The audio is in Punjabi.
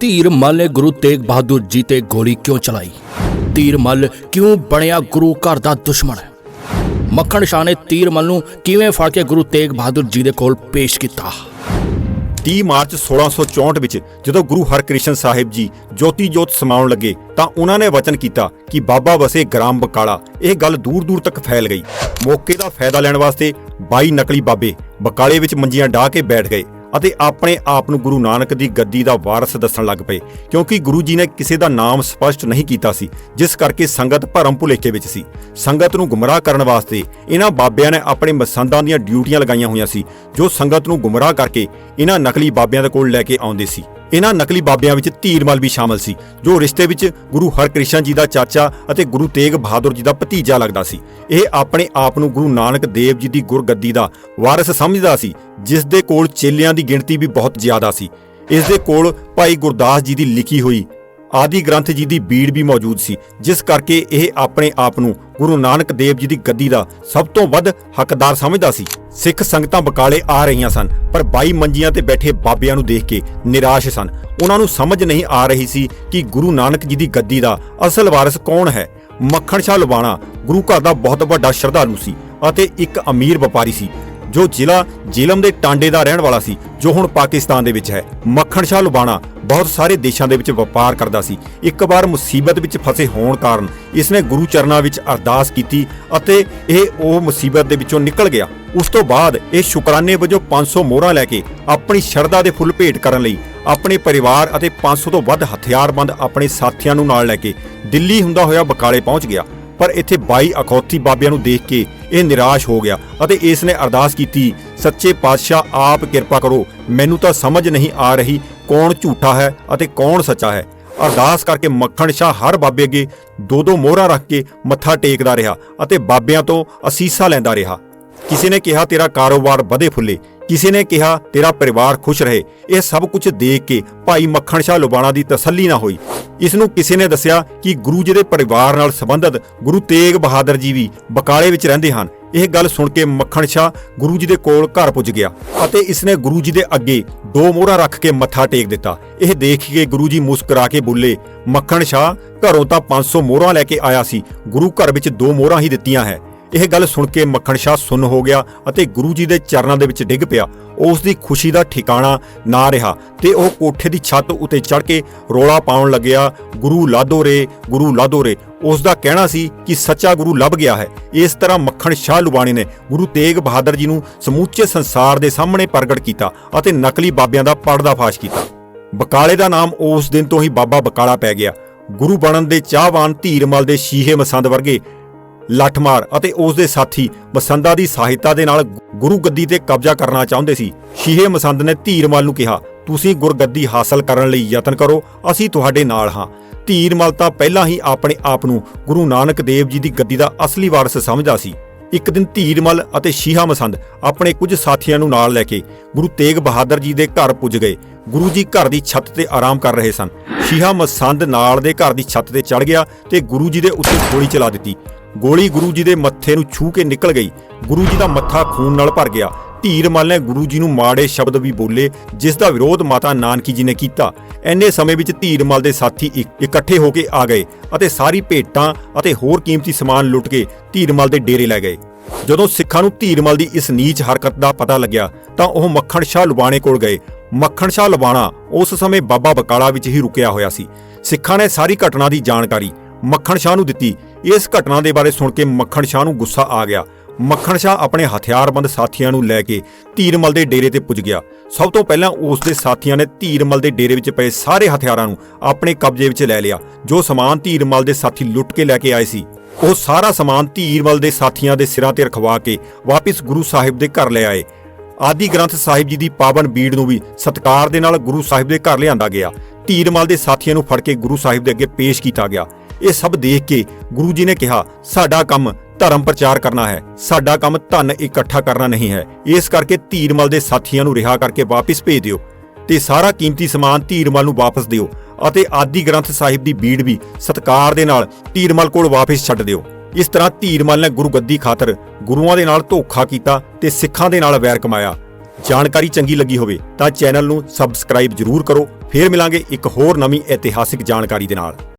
ਧੀਰਮਲ ਨੇ ਗੁਰੂ ਤੇਗ ਬਹਾਦਰ ਜੀ ਤੇ ਗੋਲੀ ਕਿਉਂ ਚਲਾਈ ਧੀਰ ਮੱਲ ਕਿਉਂ ਬਣਿਆ ਗੁਰੂ ਘਰ ਦਾ ਦੁਸ਼ਮਣ ਮੱਖਣ ਸ਼ਾਹ ਨੇ ਧੀਰ ਨੂੰ ਕਿਵੇਂ ਫੜ ਕੇ ਗੁਰੂ ਤੇਗ ਬਹਾਦਰ ਜੀ ਦੇ ਕੋਲ ਪੇਸ਼ ਕੀਤਾ 30 ਮਾਰਚ 1664 ਵਿੱਚ ਜਦੋਂ ਗੁਰੂ ਹਰਕ੍ਰਿਸ਼ਨ ਸਾਹਿਬ ਜੀ ਜੋਤੀ ਜੋਤ ਸਮਾਉਣ ਲੱਗੇ ਤਾਂ ਉਹਨਾਂ ਨੇ ਵਚਨ ਕੀਤਾ ਕਿ ਬਾਬਾ ਵਸੇ ਗ੍ਰਾਮ ਬਕਾਲਾ ਇਹ ਗੱਲ ਦੂਰ ਦੂਰ ਤੱਕ ਫੈਲ ਗਈ ਮੌਕੇ ਦਾ ਫਾਇਦਾ ਲੈਣ ਵਾਸਤੇ 22 ਨਕਲੀ ਬਾਬੇ ਬਕਾਲੇ ਵਿੱਚ ਮੰਜੀਆਂ ਢਾ ਕੇ ਬੈਠ ਗਏ ਅਤੇ ਆਪਣੇ ਆਪ ਨੂੰ ਗੁਰੂ ਨਾਨਕ ਦੀ ਗੱਦੀ ਦਾ ਵਾਰਸ ਦੱਸਣ ਲੱਗ ਪਏ, ਕਿਉਂਕਿ ਗੁਰੂ ਜੀ ਨੇ ਕਿਸੇ ਦਾ ਨਾਮ ਸਪਸ਼ਟ ਨਹੀਂ ਕੀਤਾ ਸੀ, ਜਿਸ ਕਰਕੇ ਸੰਗਤ ਭਰਮ ਭੁਲੇਖੇ ਵਿੱਚ ਸੀ। ਸੰਗਤ ਨੂੰ ਗੁੰਮਰਾਹ ਕਰਨ ਵਾਸਤੇ ਇਹਨਾਂ ਬਾਬਿਆਂ ਨੇ ਆਪਣੇ ਮਸੰਦਾਂ ਦੀਆਂ ਡਿਊਟੀਆਂ ਲਗਾਈਆਂ ਹੋਈਆਂ ਸੀ, ਜੋ ਸੰਗਤ ਨੂੰ ਗੁੰਮਰਾਹ ਕਰਕੇ ਇਹਨਾਂ ਨਕਲੀ ਬਾਬਿਆਂ ਦੇ ਕੋਲ ਲੈ ਕੇ ਆਉਂਦੇ ਸੀ। ਇਹਨਾਂ ਨਕਲੀ ਬਾਬਿਆਂ ਵਿੱਚ ਧੀਰਮਲ ਵੀ ਸ਼ਾਮਲ ਸੀ, ਜੋ ਰਿਸ਼ਤੇ ਵਿੱਚ ਗੁਰੂ ਹਰਕ੍ਰਿਸ਼ਨ ਜੀ ਦਾ ਚਾਚਾ ਅਤੇ ਗੁਰੂ ਤੇਗ ਬਹਾਦਰ ਜੀ ਦਾ ਭਤੀਜਾ ਲੱਗਦਾ ਸੀ। ਇਹ ਆਪਣੇ ਆਪ ਨੂੰ ਗੁਰੂ ਨਾਨਕ ਦੇਵ ਜੀ ਦੀ ਗੁਰਗੱਦੀ ਦਾ ਵਾਰਿਸ ਸਮਝਦਾ ਸੀ, ਜਿਸ ਦੇ ਕੋਲ ਚੇਲਿਆਂ ਦੀ ਗਿਣਤੀ ਵੀ ਬਹੁਤ ਜ਼ਿਆਦਾ ਸੀ। ਇਸ ਦੇ ਕੋਲ ਭਾਈ ਗੁਰਦਾਸ ਜੀ ਦੀ ਲਿਖੀ ਹੋਈ ਆਦਿ ਗ੍ਰੰਥ ਜੀ ਦੀ ਬੀੜ ਵੀ ਮੌਜੂਦ ਸੀ, ਜਿਸ ਕਰਕੇ ਇਹ ਆਪਣੇ ਆਪ ਨੂੰ ਗੁਰੂ ਨਾਨਕ ਦੇਵ ਜੀ ਦੀ ਗੱਦੀ ਦਾ ਸਭ ਤੋਂ ਵੱਧ ਹੱਕਦਾਰ ਸਮਝਦਾ ਸੀ। ਸਿੱਖ ਸੰਗਤਾਂ ਬਕਾਲੇ ਆ ਰਹੀਆਂ ਸਨ, ਪਰ 22 ਮੰਜੀਆਂ ਤੇ ਬੈਠੇ ਬਾਬਿਆਂ ਨੂੰ ਦੇਖ ਕੇ ਨਿਰਾਸ਼ ਸਨ। ਉਹਨਾਂ ਨੂੰ ਸਮਝ ਨਹੀਂ ਆ ਰਹੀ ਸੀ ਕਿ ਗੁਰੂ ਨਾਨਕ ਜੀ ਦੀ ਗੱਦੀ ਦਾ ਅਸਲ ਵਾਰਿਸ ਕੌਣ ਹੈ। ਮੱਖਣ ਸ਼ਾਹ ਲੁਬਾਣਾ ਗੁਰੂ ਘਰ ਦਾ ਬਹੁਤ ਵੱਡਾ ਸ਼ਰਧਾਲੂ ਸੀ ਅਤੇ ਇੱਕ ਅਮੀਰ ਵਪਾਰੀ ਸੀ, ਜੋ ਜ਼ਿਲ੍ਹਾ ਜੇਲਮ ਦੇ ਟਾਂਡੇ ਦਾ ਰਹਿਣ ਵਾਲਾ ਸੀ, ਜੋ ਹੁਣ ਪਾਕਿਸਤਾਨ ਦੇ ਵਿੱਚ ਹੈ। ਮੱਖਣ ਸ਼ਾਹ ਲੁਬਾਣਾ ਬਹੁਤ ਸਾਰੇ ਦੇਸ਼ਾਂ ਦੇ ਵਿੱਚ ਵਪਾਰ ਕਰਦਾ ਸੀ। ਇੱਕ ਵਾਰ ਮੁਸੀਬਤ ਵਿੱਚ ਫਸੇ ਹੋਣ ਕਾਰਨ ਇਸਨੇ ਗੁਰੂ ਚਰਨਾਂ ਵਿੱਚ ਅਰਦਾਸ ਕੀਤੀ ਅਤੇ ਇਹ ਉਹ ਮੁਸੀਬਤ ਦੇ ਵਿੱਚੋਂ ਨਿਕਲ ਗਿਆ। ਉਸ ਤੋਂ ਬਾਅਦ ਇਹ ਸ਼ੁਕਰਾਨੇ ਵਜੋਂ 500 ਮੋਹਰਾਂ ਲੈ ਕੇ ਆਪਣੀ ਸ਼ਰਧਾ ਦੇ ਫੁੱਲ ਭੇਟ ਕਰਨ ਲਈ ਆਪਣੇ ਪਰਿਵਾਰ ਅਤੇ 500 ਤੋਂ ਵੱਧ ਹਥਿਆਰਬੰਦ ਆਪਣੇ ਸਾਥੀਆਂ ਨੂੰ ਨਾਲ ਲੈ ਕੇ ਦਿੱਲੀ ਹੁੰਦਾ ਹੋਇਆ ਬਕਾਲੇ ਪਹੁੰਚ ਗਿਆ। ਪਰ ਇੱਥੇ 22 ਅਖੌਤੀ ਬਾਬਿਆਂ ਨੂੰ ਦੇਖ ਕੇ ਇਹ ਨਿਰਾਸ਼ ਹੋ ਗਿਆ ਅਤੇ ਇਸ ਨੇ ਅਰਦਾਸ ਕੀਤੀ, ਸੱਚੇ ਪਾਤਸ਼ਾਹ, ਆਪ ਕਿਰਪਾ ਕਰੋ, ਮੈਨੂੰ ਤਾਂ ਸਮਝ ਨਹੀਂ ਆ ਰਹੀ ਕੌਣ ਝੂਠਾ ਹੈ ਅਤੇ ਕੌਣ ਸੱਚਾ ਹੈ। ਅਰਦਾਸ ਕਰਕੇ ਮੱਖਣ ਸ਼ਾਹ ਹਰ ਬਾਬੇ ਅੱਗੇ ਦੋ ਦੋ ਮੋਹਰਾਂ ਰੱਖ ਕੇ ਮੱਥਾ ਟੇਕਦਾ ਰਿਹਾ ਅਤੇ ਬਾਬਿਆਂ ਤੋਂ ਅਸੀਸਾਂ ਲੈਂਦਾ ਰਿਹਾ। ਕਿਸੇ ਨੇ ਕਿਹਾ, ਤੇਰਾ ਕਾਰੋਬਾਰ ਵਧੇ ਫੁੱਲੇ। ਕਿਸੇ ਨੇ ਕਿਹਾ, ਤੇਰਾ ਪਰਿਵਾਰ ਖੁਸ਼ ਰਹੇ। ਇਹ ਸਭ ਕੁਝ ਦੇਖ ਕੇ ਭਾਈ ਮੱਖਣ ਸ਼ਾਹ ਲੁਬਾਣਾ ਦੀ ਤਸੱਲੀ ਨਾ ਹੋਈ। ਇਸ ਨੂੰ ਕਿਸੇ ਨੇ ਦੱਸਿਆ ਕਿ ਗੁਰੂ ਜੀ ਦੇ ਪਰਿਵਾਰ ਨਾਲ ਸੰਬੰਧਿਤ ਗੁਰੂ ਤੇਗ ਬਹਾਦਰ ਜੀ ਵੀ ਬਕਾਲੇ ਵਿੱਚ ਰਹਿੰਦੇ ਹਨ। ਇਹ ਗੱਲ ਸੁਣ ਕੇ ਮੱਖਣ ਸ਼ਾਹ ਗੁਰੂ ਜੀ ਦੇ ਕੋਲ ਘਰ ਪੁੱਜ ਗਿਆ ਅਤੇ ਇਸਨੇ ਗੁਰੂ ਜੀ ਦੇ ਅੱਗੇ ਦੋ ਮੋਹਰਾਂ ਰੱਖ ਕੇ ਮੱਥਾ ਟੇਕ ਦਿੱਤਾ। ਇਹ ਦੇਖ ਕੇ ਗੁਰੂ ਜੀ ਮੁਸਕਰਾ ਕੇ ਬੋਲੇ, ਮੱਖਣ ਸ਼ਾਹ, ਘਰੋਂ ਤਾਂ 500 ਮੋਹਰਾਂ ਲੈ ਕੇ ਆਇਆ ਸੀ। ਗੁਰੂ ਘਰ ਵਿੱਚ ਦੋ ਮੋਹਰਾਂ ਹੀ ਦਿੱਤੀਆਂ ਹੈ। ਇਹ ਗੱਲ ਸੁਣ ਕੇ ਮੱਖਣ ਸ਼ਾਹ ਸੁੰਨ ਹੋ ਗਿਆ ਅਤੇ ਗੁਰੂ ਜੀ ਦੇ ਚਰਨਾਂ ਦੇ ਵਿੱਚ ਡਿੱਗ ਪਿਆ। ਉਸ ਦੀ ਖੁਸ਼ੀ ਦਾ ਠਿਕਾਣਾ ਨਾ ਰਿਹਾ ਤੇ ਉਹ ਕੋਠੇ ਦੀ ਛੱਤ ਉੱਤੇ ਚੜ ਕੇ ਰੋਲਾ ਪਾਉਣ ਲੱਗਿਆ, ਗੁਰੂ ਲਾਦੋ ਰੇ, ਗੁਰੂ ਲਾਦੋ ਰੇ। ਉਸ ਦਾ ਕਹਿਣਾ ਸੀ ਕਿ ਸੱਚਾ ਗੁਰੂ ਲੱਭ ਗਿਆ ਹੈ। ਇਸ ਤਰ੍ਹਾਂ ਮੱਖਣ ਸ਼ਾਹ ਲੁਬਾਣੀ ਨੇ ਗੁਰੂ ਤੇਗ ਬਹਾਦਰ ਜੀ ਨੂੰ ਸਮੁੱਚੇ ਸੰਸਾਰ ਦੇ ਸਾਹਮਣੇ ਪ੍ਰਗਟ ਕੀਤਾ ਅਤੇ ਨਕਲੀ ਬਾਬਿਆਂ ਦਾ ਪਰਦਾਫਾਸ਼ ਕੀਤਾ। ਬਕਾਲੇ ਦਾ ਨਾਮ ਉਸ ਦਿਨ ਤੋਂ ਹੀ ਬਾਬਾ ਬਕਾਲਾ ਪੈ ਗਿਆ। ਗੁਰੂ ਬਣਨ ਦੇ ਚਾਹਵਾਨ ਧੀਰਮਲ ਦੇ ਸ਼ੀਹੇ ਮਸੰਦ ਵਰਗੇ ਲੱਠਮਾਰ ਅਤੇ ਉਸ ਦੇ ਸਾਥੀ ਮਸੰਦਾ ਦੀ ਸਹਾਇਤਾ ਦੇ ਨਾਲ ਗੁਰੂ ਗੱਦੀ ਤੇ ਕਬਜ਼ਾ ਕਰਨਾ ਚਾਹੁੰਦੇ ਸੀ। ਸ਼ੀਹੇ ਮਸੰਦ ਨੇ ਧੀਰਮਲ ਨੂੰ ਕਿਹਾ, ਤੁਸੀਂ ਗੁਰਗੱਦੀ ਹਾਸਲ ਕਰਨ ਲਈ ਯਤਨ ਕਰੋ, ਅਸੀਂ ਤੁਹਾਡੇ ਨਾਲ ਹਾਂ। ਧੀਰਮਲ ਤਾਂ ਪਹਿਲਾਂ ਹੀ ਆਪਣੇ ਆਪ ਨੂੰ ਗੁਰੂ ਨਾਨਕ ਦੇਵ ਜੀ ਦੀ ਗੱਦੀ ਦਾ ਅਸਲੀ ਵਾਰਸ ਸਮਝਦਾ ਸੀ। ਇੱਕ ਦਿਨ ਧੀਰਮਲ ਅਤੇ ਸ਼ੀਹਾ ਮਸੰਦ ਆਪਣੇ ਕੁਝ ਸਾਥੀਆਂ ਨੂੰ ਨਾਲ ਲੈ ਕੇ ਗੁਰੂ ਤੇਗ ਬਹਾਦਰ ਜੀ ਦੇ ਘਰ ਪੁੱਜ ਗਏ। ਗੁਰੂ ਜੀ ਘਰ ਦੀ ਛੱਤ ਤੇ ਆਰਾਮ ਕਰ ਰਹੇ ਸਨ। ਸ਼ੀਹਾ ਮਸੰਦ ਨਾਲ ਦੇ ਘਰ ਦੀ ਛੱਤ ਤੇ ਚੜ ਗਿਆ ਤੇ ਗੁਰੂ ਜੀ ਦੇ ਉੱਤੇ ਗੋਲੀ ਚਲਾ ਦਿੱਤੀ। ਗੋਲੀ ਗੁਰੂ ਜੀ ਦੇ ਮੱਥੇ ਨੂੰ ਛੂ ਕੇ ਨਿਕਲ ਗਈ। ਗੁਰੂ ਜੀ ਦਾ ਮੱਥਾ ਖੂਨ ਨਾਲ ਭਰ ਗਿਆ। ਧੀਰਮਲ ਨੇ ਗੁਰੂ ਜੀ ਨੂੰ ਮਾੜੇ ਸ਼ਬਦ ਵੀ ਬੋਲੇ, ਜਿਸ ਦਾ ਵਿਰੋਧ ਮਾਤਾ ਨਾਨਕੀ ਜੀ ਨੇ ਕੀਤਾ। ਐਨੇ ਸਮੇਂ ਵਿੱਚ ਧੀਰਮਲ ਦੇ ਸਾਥੀ ਇਕੱਠੇ ਹੋ ਕੇ ਆ ਗਏ ਅਤੇ ਸਾਰੀ ਭੇਟਾਂ ਅਤੇ ਹੋਰ ਕੀਮਤੀ ਸਮਾਨ ਲੁੱਟ ਕੇ ਧੀਰਮਲ ਦੇ ਡੇਰੇ ਲੈ ਗਏ। ਜਦੋਂ ਸਿੱਖਾਂ ਨੂੰ ਧੀਰਮਲ ਦੀ ਇਸ ਨੀਚ ਹਰਕਤ ਦਾ ਪਤਾ ਲੱਗਿਆ, ਤਾਂ ਉਹ ਮੱਖਣ ਸ਼ਾਹ ਲੁਬਾਣੇ ਕੋਲ ਗਏ। ਮੱਖਣ ਸ਼ਾਹ ਲੁਬਾਣਾ ਉਸ ਸਮੇਂ ਬਾਬਾ ਬਕਾਲਾ ਵਿੱਚ ਹੀ ਰੁਕਿਆ ਹੋਇਆ ਸੀ। ਸਿੱਖਾਂ ਨੇ ਸਾਰੀ ਘਟਨਾ ਦੀ ਜਾਣਕਾਰੀ ਮੱਖਣ ਸ਼ਾਹ ਨੂੰ ਦਿੱਤੀ। ਇਸ ਘਟਨਾ ਦੇ ਬਾਰੇ ਸੁਣ ਕੇ ਮੱਖਣ ਸ਼ਾਹ ਨੂੰ ਗੁੱਸਾ ਆ ਗਿਆ। ਮੱਖਣ ਸ਼ਾਹ ਆਪਣੇ ਹਥਿਆਰਬੰਦ ਸਾਥੀਆਂ ਨੂੰ ਲੈ ਕੇ ਧੀਰਮਲ ਦੇ ਡੇਰੇ ਤੇ ਪੁੱਜ ਗਿਆ। ਸਭ ਤੋਂ ਪਹਿਲਾਂ ਉਸ ਦੇ ਸਾਥੀਆਂ ਨੇ ਧੀਰਮਲ ਦੇ ਡੇਰੇ ਵਿੱਚ ਪਏ ਸਾਰੇ ਹਥਿਆਰਾਂ ਨੂੰ ਆਪਣੇ ਕਬਜ਼ੇ ਵਿੱਚ ਲੈ ਲਿਆ, ਜੋ ਸਮਾਨ ਧੀਰਮਲ ਦੇ ਸਾਥੀ ਲੁੱਟ ਕੇ ਲੈ ਕੇ ਆਏ ਸੀ। ਉਹ ਸਾਰਾ ਸਮਾਨ ਧੀਰਮਲ ਦੇ ਸਾਥੀਆਂ ਦੇ ਸਿਰਾਂ ਤੇ ਰਖਵਾ ਕੇ ਵਾਪਿਸ ਗੁਰੂ ਸਾਹਿਬ ਦੇ ਘਰ ਲੈ ਆਏ। ਆਦੀ ਗ੍ਰੰਥ ਸਾਹਿਬ ਜੀ ਦੀ ਪਾਵਨ ਬੀੜ ਨੂੰ ਵੀ ਸਤਕਾਰ ਦੇ ਨਾਲ ਗੁਰੂ ਸਾਹਿਬ ਦੇ ਘਰ ਲਿਆਂਦਾ ਗਿਆ। ਧੀਰਮਲ ਦੇ ਸਾਥੀਆਂ ਨੂੰ ਫੜ ਕੇ ਗੁਰੂ ਸਾਹਿਬ ਦੇ ਅੱਗੇ ਪੇਸ਼ ਕੀਤਾ ਗਿਆ। ਇਹ ਸਭ ਦੇਖ ਕੇ ਗੁਰੂ ਜੀ ਨੇ ਕਿਹਾ, ਸਾਡਾ ਕੰਮ ਧਰਮ ਪ੍ਰਚਾਰ ਕਰਨਾ ਹੈ। ਸਾਡਾ ਕੰਮ ਧਨ ਇਕੱਠਾ ਕਰਨਾ ਨਹੀਂ ਹੈ। ਇਸ ਕਰਕੇ ਧੀਰਮਲ ਦੇ ਸਾਥੀਆਂ ਨੂੰ ਰਿਹਾ ਕਰਕੇ ਵਾਪਿਸ ਭੇਜ ਦਿਓ ਤੇ ਸਾਰਾ ਕੀਮਤੀ ਸਮਾਨ ਧੀਰਮਲ ਨੂੰ ਵਾਪਸ ਦਿਓ ਅਤੇ ਆਦੀ ਗ੍ਰੰਥ ਸਾਹਿਬ ਦੀ ਬੀੜ ਵੀ ਸਤਕਾਰ ਦੇ ਨਾਲ ਧੀਰਮਲ ਕੋਲ ਵਾਪਸ ਛੱਡ ਦਿਓ। ਇਸ ਤਰ੍ਹਾਂ ਧੀਰਮਲ ਨੇ ਗੁਰੂ ਗੱਦੀ ਖਾਤਰ ਗੁਰੂਆਂ ਦੇ ਨਾਲ ਧੋਖਾ ਕੀਤਾ ਤੇ ਸਿੱਖਾਂ ਦੇ ਨਾਲ ਵੈਰ ਕਮਾਇਆ। ਜਾਣਕਾਰੀ ਚੰਗੀ ਲੱਗੀ ਹੋਵੇ ਤਾਂ ਚੈਨਲ ਨੂੰ ਸਬਸਕ੍ਰਾਈਬ ਜ਼ਰੂਰ ਕਰੋ। ਫੇਰ ਮਿਲਾਂਗੇ ਇੱਕ ਹੋਰ ਨਵੀਂ ਇਤਿਹਾਸਿਕ ਜਾਣਕਾਰੀ ਦੇ ਨਾਲ।